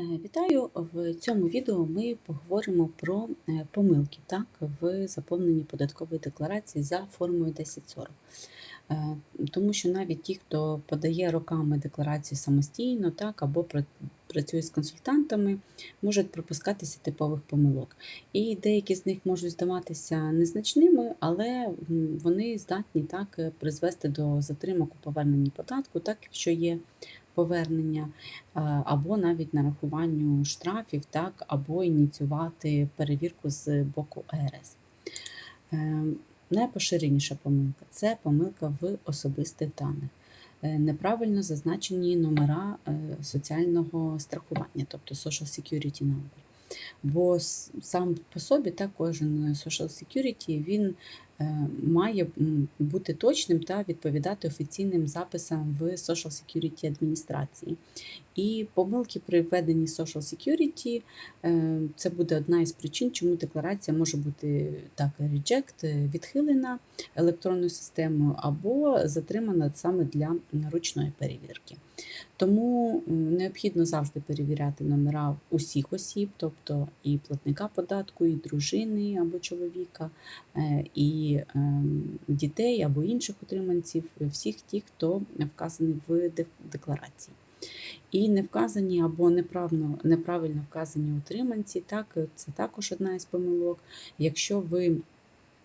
Е, Вітаю! В цьому відео ми поговоримо про е, помилки так, в заповненні податкової декларації за формою 1040. Е, Тому що навіть ті, хто подає роками декларації самостійно, так, або працює з консультантами, можуть пропускатися типових помилок. І деякі з них можуть здаватися незначними, але вони здатні так призвести до затримок у поверненні податку, так якщо є повернення або навіть нарахуванню штрафів, так, або ініціювати перевірку з боку ЕРС. Е, Найпоширеніша помилка це помилка в особистих даних. Е, Неправильно зазначені номера е, соціального страхування, тобто Social Security Number. Бо сам по собі так, кожен Social Security він е, має бути точним та відповідати офіційним записам в Social Security адміністрації. І помилки при введенні Social Security е, це буде одна із причин, чому декларація може бути так reject, е, відхилена електронною системою або затримана саме для ручної перевірки. Тому необхідно завжди перевіряти номера усіх осіб, тобто і платника податку, і дружини або чоловіка, е, ем, дітей або інших утриманців, всіх тих, хто вказаний в декларації. І не вказані або неправильно, неправильно вказані утриманці, так, це також одна із помилок. Якщо ви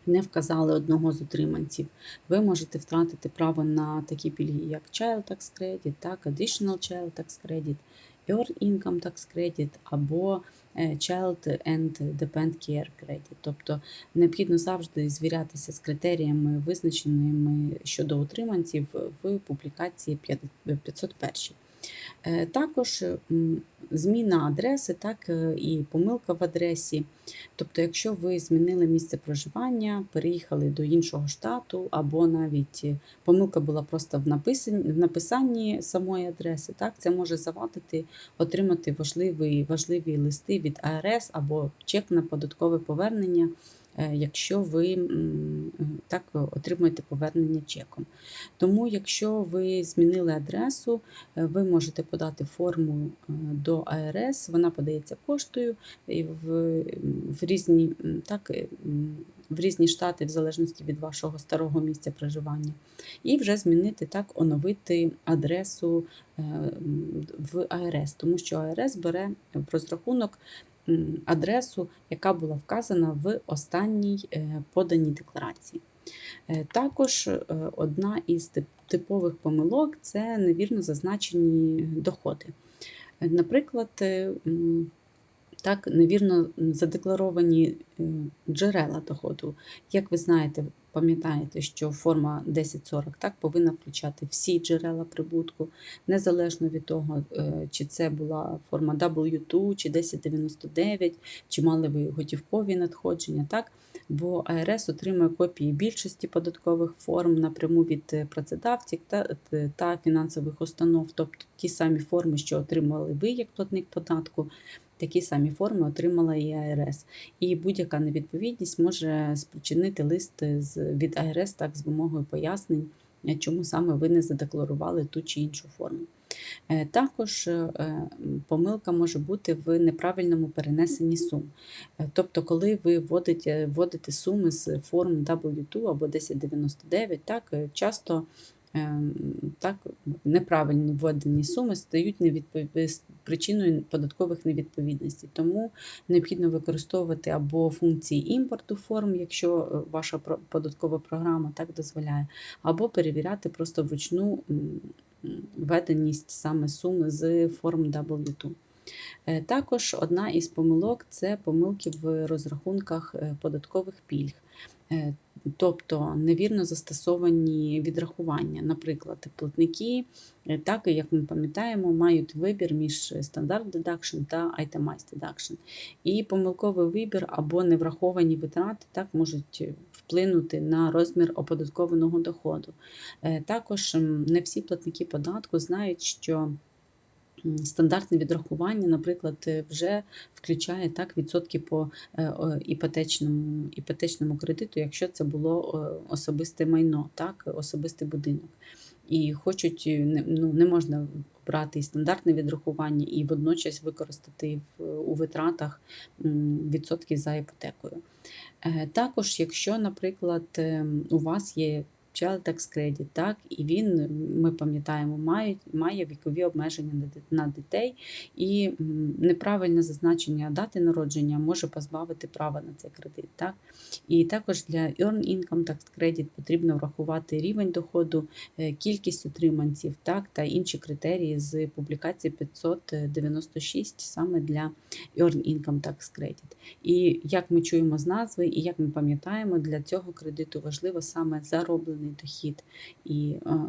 не вказали одного з утриманців, ви можете втратити право на такі пільги, як Child Tax Credit, так, Additional Child Tax Credit, Earned Income Tax Credit або е, Child and Depend Care Credit. Тобто необхідно завжди звірятися з критеріями, визначеними щодо утриманців в публікації 501. Е, Також зміна адреси, так е, і помилка в адресі. Тобто, якщо ви змінили місце проживання, переїхали до іншого штату, або навіть е, помилка була просто в написанні, в написанні самої адреси, так, це може завадити отримати важливі, важливі листи від АРС або чек на податкове повернення, якщо ви так отримуєте повернення чеком. Тому, якщо ви змінили адресу, е, ви можете подати форму е, до АРС, вона подається поштою і в, в, різні, так, е, в різні штати, в залежності від вашого старого місця проживання, і вже змінити так, оновити адресу е, в АРС, тому що АРС бере в розрахунок адресу, яка була вказана в останній е, поданій декларації. Е, Також е, одна із типових помилок це невірно зазначені доходи. Наприклад, так, невірно задекларовані е, джерела доходу. Як ви знаєте, пам'ятаєте, що форма 1040 так, повинна включати всі джерела прибутку, незалежно від того, е, чи це була форма W2, чи 1099, чи мали ви готівкові надходження. Так? Бо АРС отримує копії більшості податкових форм напряму від е, працедавців та, та фінансових установ, тобто ті самі форми, що отримали ви як платник податку, такі самі форми отримала і АРС. І будь-яка невідповідність може спричинити лист з, від АРС так, з вимогою пояснень, е, чому саме ви не задекларували ту чи іншу форму. Е, Також е, помилка може бути в неправильному перенесенні сум. Тобто, коли ви вводите, вводите суми з форм W2 або 1099, так, часто так, неправильні введені суми стають невідпов- причиною податкових невідповідностей. Тому необхідно використовувати або функції імпорту форм, якщо е, ваша податкова програма так дозволяє, або перевіряти просто вручну введеність саме сум з форм W2. Е, Також одна із помилок це помилки в розрахунках е, податкових пільг. Е, Тобто невірно застосовані відрахування. Наприклад, платники, е, так як ми пам'ятаємо, мають вибір між стандарт deduction та itemized deduction. І помилковий вибір або невраховані витрати так можуть вплинути на розмір оподаткованого доходу. Е, Також не всі платники податку знають, що стандартне відрахування, наприклад, е, вже включає так відсотки по е, іпотечному, іпотечному кредиту, якщо це було особисте майно, так, особистий будинок. і хочуть, е, ну, не можна брати і стандартне відрахування, і водночас використати у витратах відсотки за іпотекою. Також, якщо, наприклад, ем, у вас є Child Credit, так, і він, ми пам'ятаємо, має, має вікові обмеження на дітей, і неправильне зазначення дати народження може позбавити права на цей кредит. Так? І також для Earn Income Tax Credit потрібно врахувати рівень доходу, е, кількість утриманців так, та інші критерії з публікації 596 саме для Earn Income Tax Credit. І як ми чуємо з назви, і як ми пам'ятаємо, для цього кредиту важливо саме зароблений дохід. І е,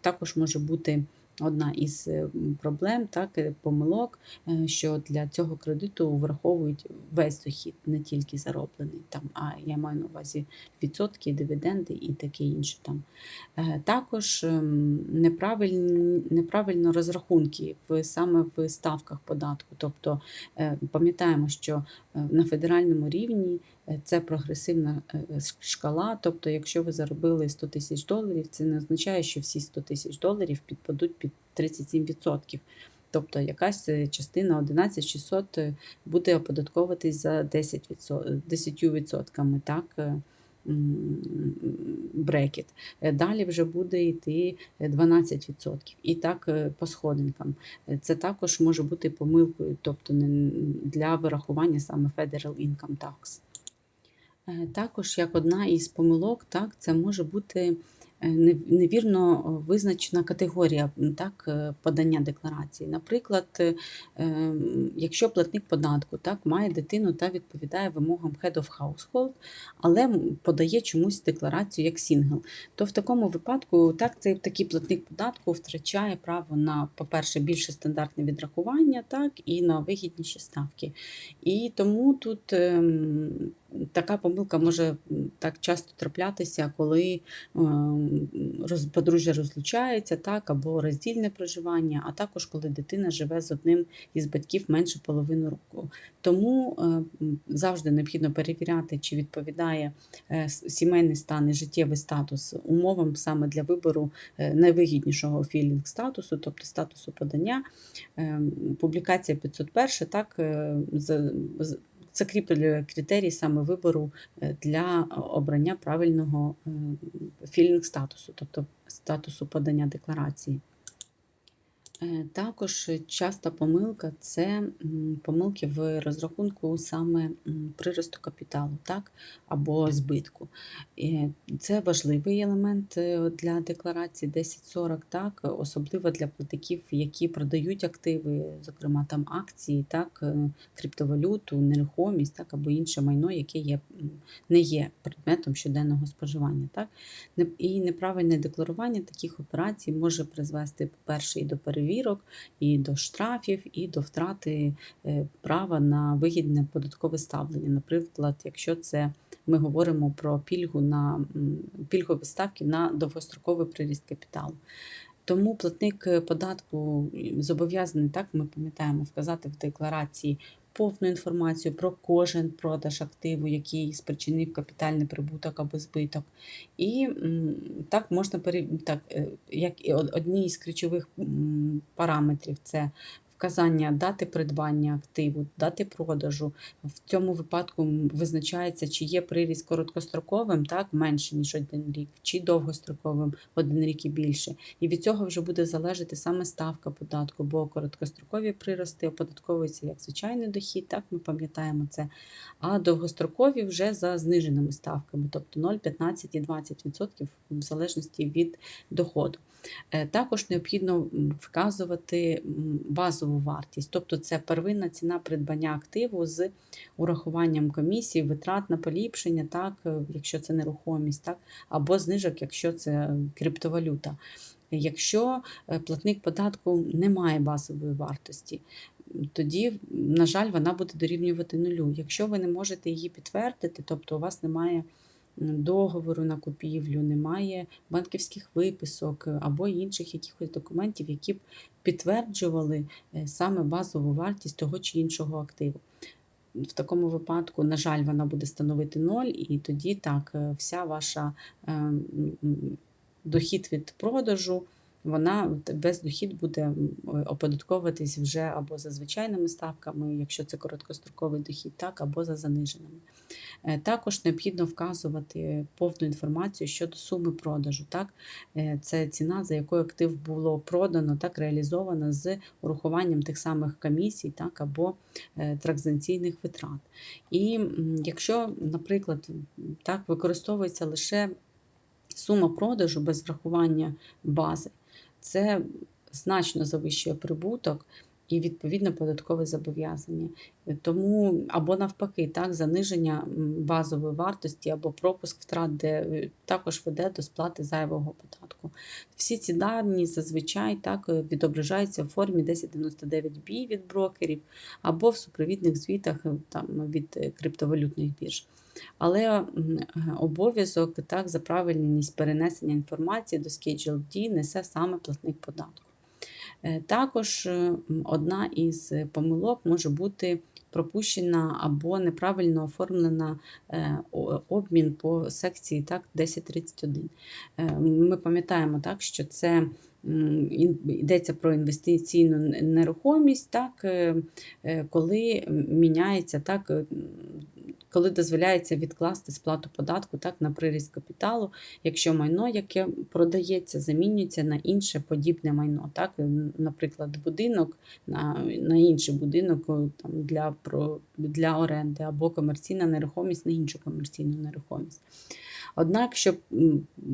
також може бути одна із е, проблем, так, е, помилок, е, що для цього кредиту враховують весь дохід, не тільки зароблений, там, а я маю на увазі відсотки, дивіденди і таке інше. Там. Е, Також ем, неправильні, неправильно розрахунки в, саме в ставках податку. Тобто е, пам'ятаємо, що на федеральному рівні е, це прогресивна е, шкала. Тобто, якщо ви заробили 100 тисяч доларів, це не означає, що всі 100 тисяч доларів підпадуть під 37%. Тобто якась е, частина 11600 е, буде оподатковуватись за 10%, 10%, так, е, брекет. Е, Далі вже буде йти е, 12%. І так е, по сходинкам. Е, Це також може бути помилкою, тобто для вирахування саме Federal Income Tax. Е, Також як одна із помилок, так, це може бути е, невірно е, визначена категорія так, е, подання декларації. Наприклад, е, якщо платник податку так, має дитину та відповідає вимогам Head of Household, але подає чомусь декларацію як сінгл, то в такому випадку так, цей такий платник податку втрачає право на, по-перше, більше стандартне відрахування, так, і на вигідніші ставки. І тому тут ем, така помилка може так часто траплятися, коли ем, роз, подружжя розлучається, так, або роздільне проживання, а також коли дитина живе з одним із батьків менше половини року. Тому е, завжди необхідно перевіряти, чи відповідає е, сімейний стан і життєвий статус умовам саме для вибору е, найвигіднішого філінг статусу, тобто статусу подання. Е, Публікація 501 так е, з- закріплює критерії саме вибору е, для обрання правильного філінг статусу, тобто статусу подання декларації. Е, Також часта помилка це помилки в розрахунку саме приросту капіталу, так, або збитку. Е, Це важливий елемент е, для декларації 1040, так, особливо для платників, які продають активи, зокрема там акції, так, е, криптовалюту, нерухомість, так, або інше майно, яке є, не є предметом щоденного споживання. Так. І неправильне декларування таких операцій може призвести, по-перше, і до перевірок, і до штрафів, і до втрати е, права на вигідне податкове ставлення. Наприклад, якщо це ми говоримо про пільгу на пільгові ставки на довгостроковий приріст капіталу. Тому платник е, податку зобов'язаний, так ми пам'ятаємо, вказати в декларації повну інформацію про кожен продаж активу, який спричинив капітальний прибуток або збиток. І так можна так, е, як одні із ключових параметрів це вказання дати придбання активу, дати продажу. В цьому випадку визначається, чи є приріст короткостроковим, так, менше, ніж один рік, чи довгостроковим один рік і більше. І від цього вже буде залежати саме ставка податку, бо короткострокові прирости оподатковуються як звичайний дохід, так ми пам'ятаємо це. А довгострокові вже за зниженими ставками, тобто 0, 15 і 20% в залежності від доходу. Е, Також необхідно вказувати м, базову вартість, тобто це первинна ціна придбання активу з урахуванням комісії, витрат на поліпшення, так, е, якщо це нерухомість, так, або знижок, якщо це криптовалюта. Якщо е, платник податку не має базової вартості, тоді, на жаль, вона буде дорівнювати нулю. Якщо ви не можете її підтвердити, тобто у вас немає договору на купівлю, немає банківських виписок е, або інших якихось документів, які б підтверджували е, саме базову вартість того чи іншого активу. В такому випадку, на жаль, вона буде становити 0, і тоді так, е, вся ваша е, м, м, дохід від продажу вона весь дохід буде оподатковуватись вже або за звичайними ставками, якщо це короткостроковий дохід, так, або за заниженими. Е, Також необхідно вказувати повну інформацію щодо суми продажу. Так? Е, Це ціна, за якою актив було продано, так реалізовано з урахуванням тих самих комісій, так, або е, транзакційних витрат. І якщо, наприклад, так використовується лише сума продажу без врахування бази, це значно завищує прибуток і відповідно податкове зобов'язання. Тому або навпаки, так, заниження базової вартості або пропуск втрат, де е, також веде до сплати зайвого податку. Всі ці дані зазвичай так е, відображаються в формі 1099B від брокерів або в супровідних звітах е, там, від криптовалютних бірж. Але е, обов'язок так, за правильність перенесення інформації до Schedule D несе саме платник податку. Е, Також е, одна із помилок може бути пропущена або неправильно оформлена обмін по секції так, 1031. Е, Ми пам'ятаємо, так, що це йдеться про інвестиційну нерухомість, так, коли міняється так. Е, Коли дозволяється відкласти сплату податку так, на приріст капіталу, якщо майно, яке продається, замінюється на інше подібне майно. Так? Наприклад, будинок на, на інший будинок там, для, про, для оренди або комерційна нерухомість на іншу комерційну нерухомість. Однак, щоб,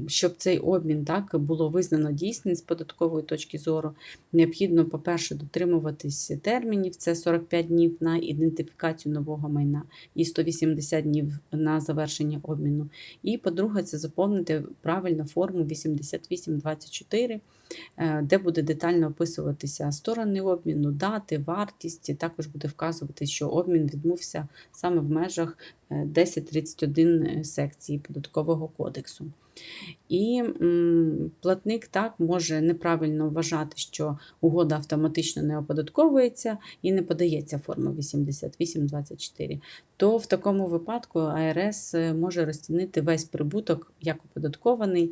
щоб цей обмін так, було визнано дійсним з податкової точки зору, необхідно, по-перше, дотримуватись термінів, це 45 днів на ідентифікацію нового майна і 180 днів на завершення обміну. І, по-друге, це заповнити правильно форму 8824, е, де буде детально описуватися сторони обміну, дати, вартість, також буде вказувати, що обмін відбувся саме в межах е, 1031 секції податкового кодексу. І платник так може неправильно вважати, що угода автоматично не оподатковується і не подається форма 8824, то в такому випадку АРС е, може розцінити весь прибуток як оподаткований,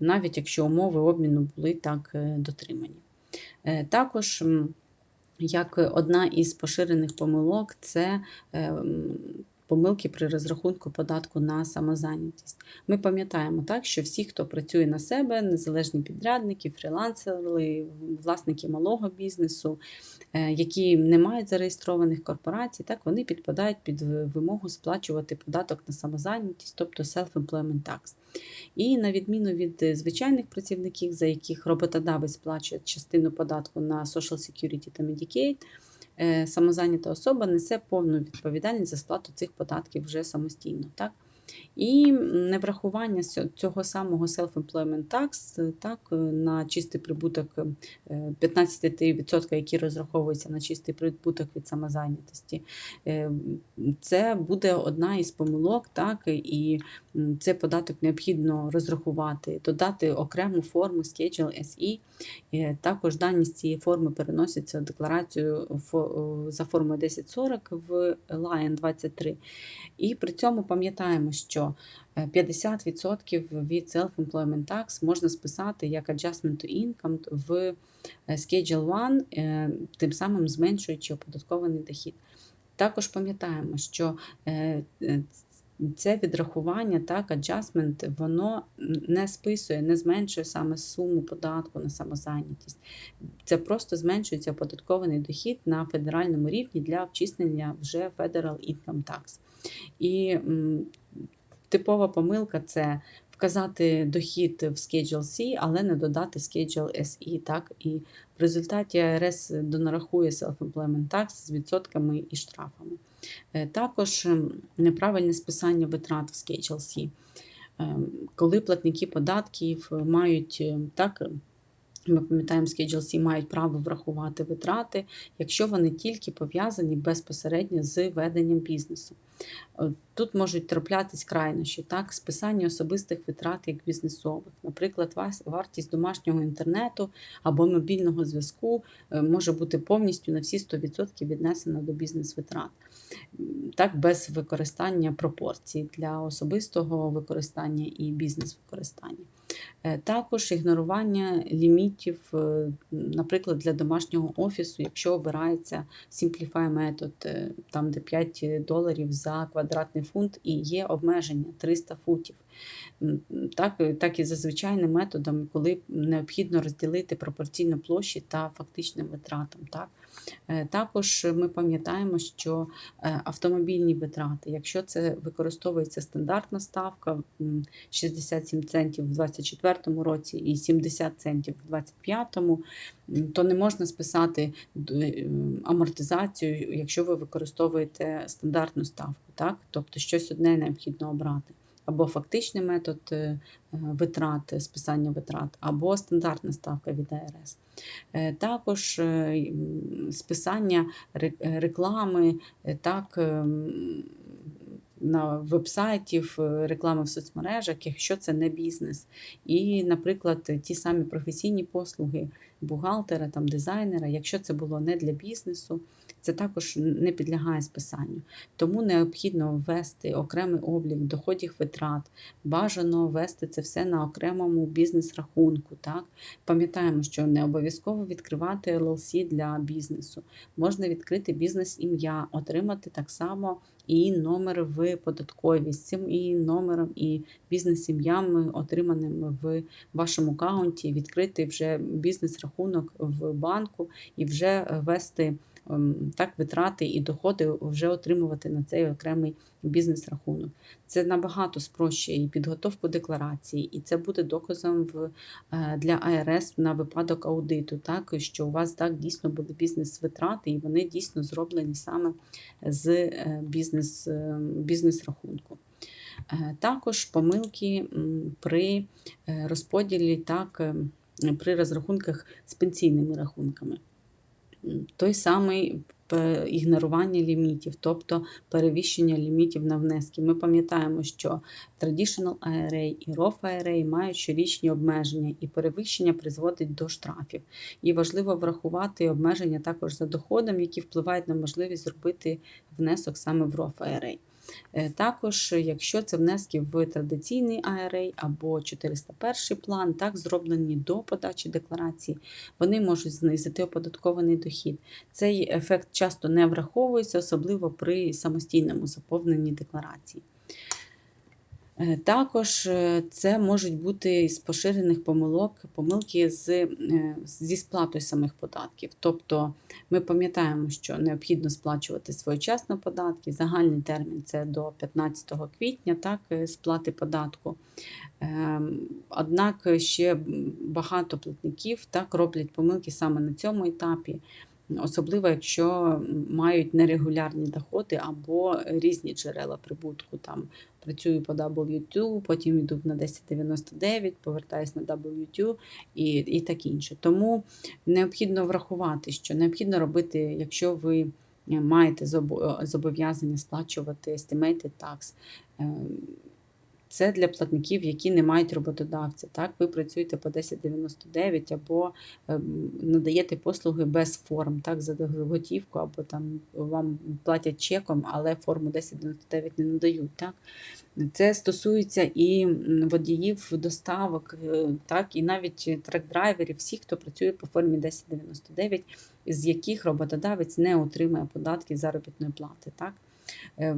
навіть якщо умови обміну були так е, дотримані. Е, Також як одна із поширених помилок, це помилки при розрахунку податку на самозайнятість. Ми пам'ятаємо так, що всі, хто працює на себе, незалежні підрядники, фрілансери, власники малого бізнесу, е, які не мають зареєстрованих корпорацій, так вони підпадають під вимогу сплачувати податок на самозайнятість, тобто self-employment tax. І на відміну від звичайних працівників, за яких роботодавець сплачує частину податку на Social Security та Medicaid, самозайнята особа несе повну відповідальність за сплату цих податків вже самостійно. Так? І неврахування цього самого self-employment tax е, так, е, на чистий прибуток е, 15%, які розраховуються на чистий прибуток від самозайнятості, е, це буде одна із помилок, так, і цей податок необхідно розрахувати, додати окрему форму Schedule SE. Е, Також дані з цієї форми переносяться в декларацію за формою 1040 в Lion 23. І при цьому пам'ятаємо, що е, 50% від self-employment tax можна списати як adjustment to income в е, Schedule 1, е, тим самим зменшуючи оподаткований дохід. Також пам'ятаємо, що е, е, це відрахування, так, adjustment, воно не списує, не зменшує саме суму податку на самозайнятість. Це просто зменшується оподаткований дохід на федеральному рівні для обчислення вже Federal Income Tax. І типова помилка це вказати дохід в Schedule C, але не додати Schedule SE. Так? І в результаті АРС донарахує self-employment tax з відсотками і штрафами. Е, Також ем, неправильне списання витрат в Schedule C. Ем, Коли платники податків мають е, так. Ми пам'ятаємо, C мають право врахувати витрати, якщо вони тільки пов'язані безпосередньо з веденням бізнесу. Е, Тут можуть траплятись крайнощі, так, списання особистих витрат як бізнесових. Наприклад, вартість домашнього інтернету або мобільного зв'язку е, може бути повністю на всі 100% віднесена до бізнес-витрат. Так, без використання пропорцій для особистого використання і бізнес-використання. Е, Також ігнорування лімітів, е, наприклад, для домашнього офісу, якщо обирається Simplify метод, там де 5 доларів за квадратний фунт і є обмеження 300 футів. Так, е, так і за звичайним методом, коли необхідно розділити пропорційно площі та фактичним витратам. Так? Е, Також ми пам'ятаємо, що е, автомобільні витрати, якщо це використовується стандартна ставка 67 центів в 2024 році і 70 центів в 2025, то не можна списати амортизацію, якщо ви використовуєте стандартну ставку. Так? Тобто щось одне необхідно обрати. Або фактичний метод е, е, витрат, списання витрат, або стандартна ставка від АРС. Е, Також списання реклами, так, на вебсайтів, реклами в соцмережах, якщо це не бізнес. І, наприклад, ті самі професійні послуги бухгалтера, там, дизайнера, якщо це було не для бізнесу, це також не підлягає списанню. Тому необхідно ввести окремий облік доходів витрат, бажано ввести це все на окремому бізнес-рахунку. Так? Пам'ятаємо, що не обов'язково відкривати LLC для бізнесу. Можна відкрити бізнес-ім'я, отримати так само і номер в податковій з цим і номером, і бізнес-ім'ями, отриманими в вашому аккаунті, відкрити вже бізнес-рахунок в банку і вже вести так витрати і доходи вже отримувати на цей окремий бізнес-рахунок. Це набагато спрощує і підготовку декларації, і це буде доказом в, е, для АРС на випадок аудиту, так, що у вас так дійсно були бізнес-витрати, і вони дійсно зроблені саме з е, бізнес, е, бізнес-рахунку. Також помилки при розподілі, так, е, при розрахунках з пенсійними рахунками. Той самий ігнорування лімітів, тобто перевищення лімітів на внески. Ми пам'ятаємо, що Traditional IRA і Roth IRA мають щорічні обмеження, і перевищення призводить до штрафів. І важливо врахувати обмеження також за доходом, які впливають на можливість зробити внесок саме в Roth IRA. Е, Також, якщо це внески в традиційний IRA або 401 план, так зроблені до подачі декларації, вони можуть знизити оподаткований дохід. Цей ефект часто не враховується, особливо при самостійному заповненні декларації. Е, Також е, це можуть бути з поширених помилок, помилки з, е, зі сплатою самих податків. Тобто ми пам'ятаємо, що необхідно сплачувати своєчасно податки. Загальний термін це до 15 квітня, так, сплати податку. Ем, Однак ще багато платників так роблять помилки саме на цьому етапі. Особливо, якщо мають нерегулярні доходи або різні джерела прибутку. Там працюю по W2, потім йду на 1099, повертаюсь на W2 і, і таке інше. Тому необхідно врахувати, що необхідно робити, якщо ви маєте зобов'язання сплачувати estimated tax, ем, це для платників, які не мають роботодавця. Так, ви працюєте по 1099 або ем, надаєте послуги без форм, так, за готівку, або там вам платять чеком, але форму 1099 не надають. Так. Це стосується і водіїв доставок, е, так, і навіть трек-драйверів, всіх, хто працює по формі 1099, з яких роботодавець не отримує податків заробітної плати. Так. Е,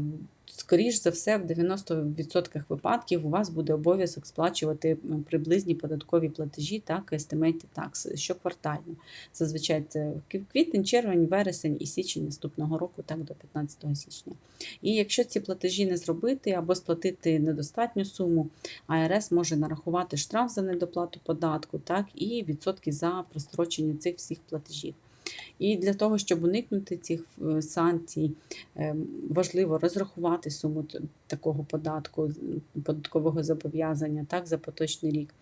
Скоріш за все, в 90% випадків у вас буде обов'язок сплачувати приблизні податкові платежі, так, estimated tax, щоквартально. Зазвичай це квітень, червень, вересень і січень наступного року, так до 15 січня. І якщо ці платежі не зробити або сплатити недостатню суму, АРС може нарахувати штраф за недоплату податку, так, і відсотки за прострочення цих всіх платежів. І для того, щоб уникнути цих е, санкцій, е, важливо розрахувати суму такого податку, податкового зобов'язання так, за поточний рік.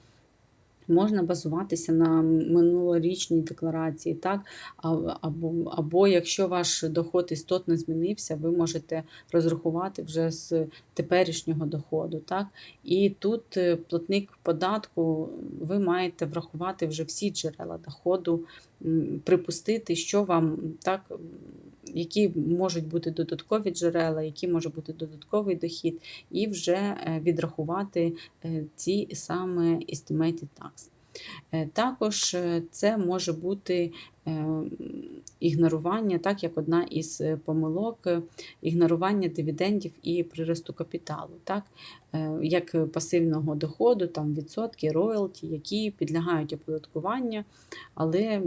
Можна базуватися на минулорічній декларації, так? або, або якщо ваш доход істотно змінився, ви можете розрахувати вже з теперішнього доходу. Так? І тут е, платник податку, ви маєте врахувати вже всі джерела доходу, припустити, що вам так, які можуть бути додаткові джерела, які може бути додатковий дохід, і вже е, відрахувати е, ці саме estimated tax. Е, Також е, це може бути е, ігнорування, так як одна із помилок, ігнорування дивідендів і приросту капіталу, так, як пасивного доходу, там відсотки, роялті, які підлягають оподаткуванню, але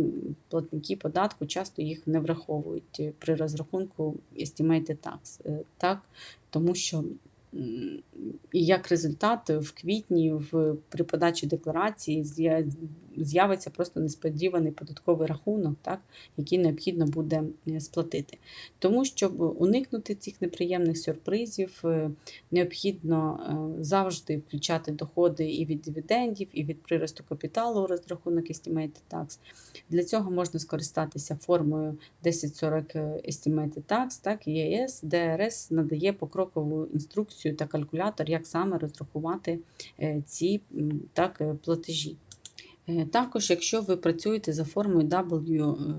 платники податку часто їх не враховують при розрахунку estimated tax. Так, тому що і як результат в квітні в, при подачі декларації з'явиться просто несподіваний податковий рахунок, так, який необхідно буде е, сплатити. Тому, щоб уникнути цих неприємних сюрпризів, е, необхідно е, завжди включати доходи і від дивідендів, і від приросту капіталу у розрахунок Estimated Tax. Для цього можна скористатися формою 1040 Estimated Tax, так, ЄС, ДРС надає покрокову інструкцію та калькулятор, як саме розрахувати ці так, платежі. Е, Також, якщо ви працюєте за формою W, е,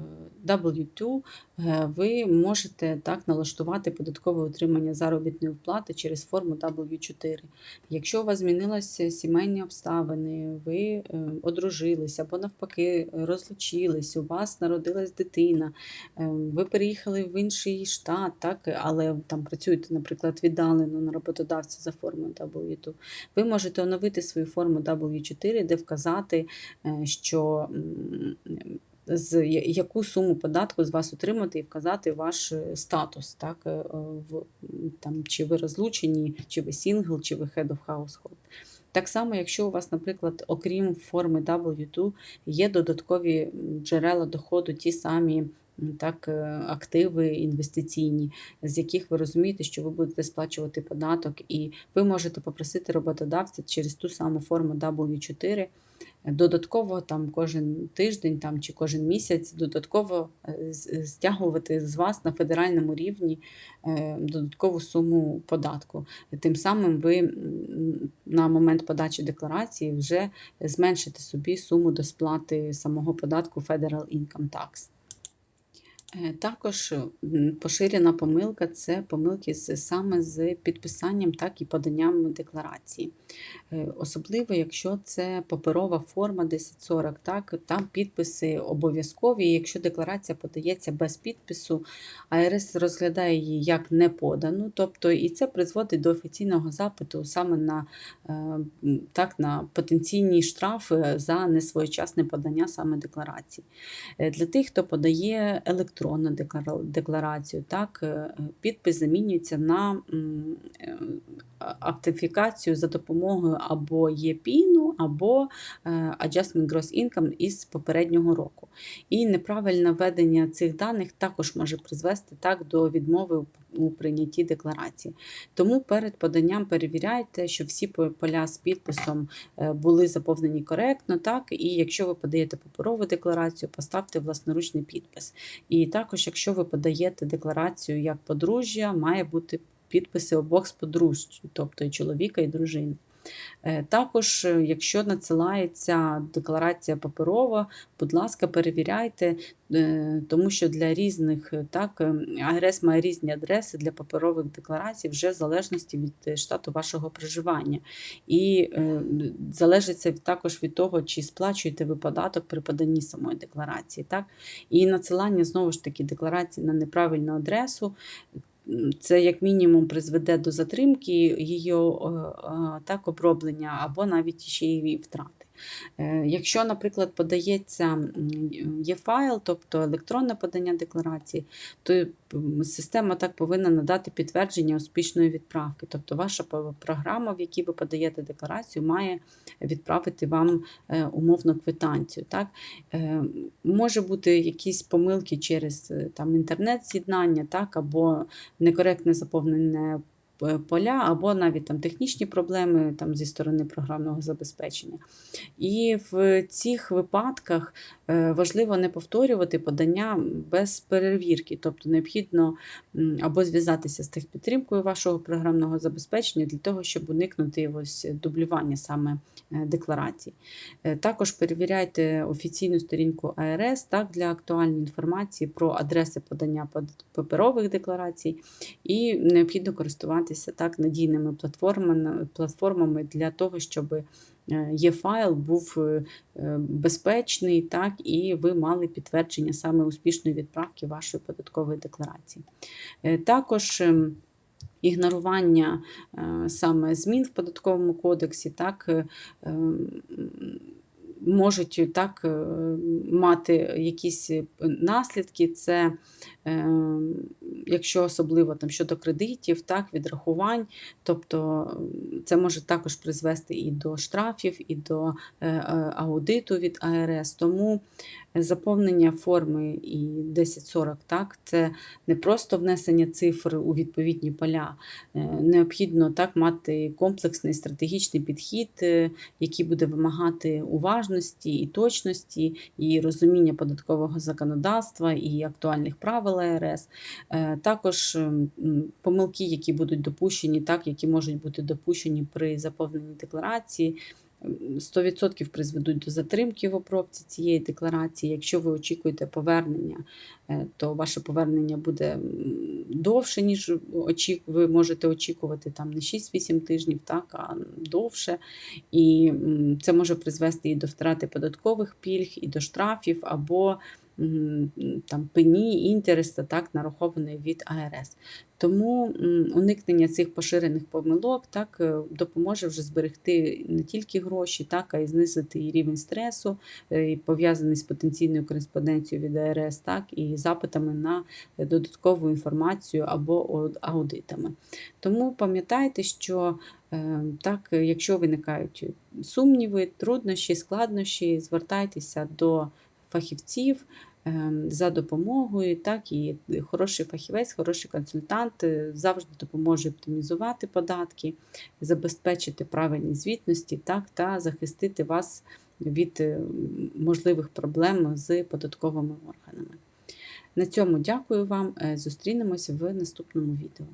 W2, е, ви можете так налаштувати податкове утримання заробітної вплати через форму W4. Якщо у вас змінилися сімейні обставини, ви одружилися або навпаки розлучились, у вас народилась дитина, ви переїхали в інший штат, так, але там працюєте, наприклад, віддалено на роботодавця за формою W2, ви можете оновити свою форму W4, де вказати, що з яку суму податку з вас отримати і вказати ваш е, статус, так, е, в, там, чи ви розлучені, чи ви сінгл, чи ви head of household. Так само, якщо у вас, наприклад, окрім форми W2, є додаткові джерела доходу, ті самі так, е, активи інвестиційні, з яких ви розумієте, що ви будете сплачувати податок, і ви можете попросити роботодавця через ту саму форму W4 додатково там кожен тиждень там, чи кожен місяць додатково е, стягувати з вас на федеральному рівні е, додаткову суму податку. Тим самим ви на момент подачі декларації вже зменшите собі суму до сплати самого податку Federal Income Tax. Е, Також поширена помилка це помилки саме з підписанням, так і поданням декларації. Е, Особливо, якщо це паперова форма 1040, так, там підписи обов'язкові. Якщо декларація подається без підпису, АРС розглядає її як не подану, тобто і це призводить до офіційного запиту саме на, е, так, на потенційні штрафи за несвоєчасне подання саме декларації. Е, Для тих, хто подає електронну деклара- декларацію, так, е, підпис замінюється на е, автентифікацію за допомогою або ЄПІНу, або е, Adjustment Gross Income із попереднього року. І неправильне введення цих даних також може призвести так, до відмови у- прийнятті декларації. Тому перед поданням перевіряйте, що всі поля з підписом е, були заповнені коректно, так, і якщо ви подаєте паперову декларацію, поставте власноручний підпис. І також, якщо ви подаєте декларацію як подружжя, має бути підписи обох з подружжя, тобто і чоловіка, і дружини. Е, Також, е, якщо надсилається декларація паперова, будь ласка, перевіряйте, е, тому що для різних так, е, АРС має різні адреси для паперових декларацій вже в залежності від штату вашого проживання. І залежить це також від того, чи сплачуєте ви податок при поданні самої декларації. Так? І надсилання знову ж таки декларації на неправильну адресу. Це як мінімум призведе до затримки її е, е, так, оброблення або навіть ще й втрати. Е, Якщо, наприклад, подається м, є файл, тобто електронне подання декларації, то система так повинна надати підтвердження успішної відправки. Тобто ваша програма, в якій ви подаєте декларацію, має відправити вам е, умовно квитанцію. Так? Е, Може бути якісь помилки через там, інтернет-з'єднання, так? або некоректне заповнене поля, або навіть там технічні проблеми там, зі сторони програмного забезпечення. І в цих випадках е, важливо не повторювати подання без перевірки, тобто необхідно або зв'язатися з техпідтримкою вашого програмного забезпечення для того, щоб уникнути ось дублювання саме е, декларацій. Е, Також перевіряйте офіційну сторінку АРС так, для актуальної інформації про адреси подання паперових декларацій, і необхідно користуватися так надійними платформами, платформами для того, щоб є файл був е, е, безпечний, так, і ви мали підтвердження саме успішної відправки вашої податкової декларації. Е, Також ем, ігнорування е, саме змін в податковому кодексі, так, е, ем, можуть так е, мати якісь наслідки. Це е, якщо особливо там щодо кредитів, так, відрахувань, тобто це може також призвести і до штрафів, і до е, е, аудиту від АРС. Тому заповнення форми і 1040, так, це не просто внесення цифр у відповідні поля. Е, Необхідно так мати комплексний стратегічний підхід, е, який буде вимагати уважності і точності, і розуміння податкового законодавства і актуальних правил АРС. Е, Також помилки, які будуть допущені, так, які можуть бути допущені при заповненні декларації. М, 100% призведуть до затримки в обробці цієї декларації. Якщо ви очікуєте повернення, е, то ваше повернення буде довше, ніж ви можете очікувати там не 6-8 тижнів, так, а довше. І це може призвести і до втрати податкових пільг, і до штрафів, або там, пені, інтереста, так, нарахованої від АРС. Тому уникнення цих поширених помилок так, е, допоможе вже зберегти не тільки гроші, так, а й знизити і рівень стресу, е, і пов'язаний з потенційною кореспонденцією від АРС, так, і запитами на додаткову інформацію або аудитами. Тому пам'ятайте, що е, так, якщо виникають сумніви, труднощі, складнощі, звертайтеся до фахівців е, за допомогою, так і хороший фахівець, хороший консультант е, завжди допоможе оптимізувати податки, забезпечити правильні звітності, так, та захистити вас від е, можливих проблем з податковими органами. На цьому дякую вам. е, Зустрінемось в наступному відео.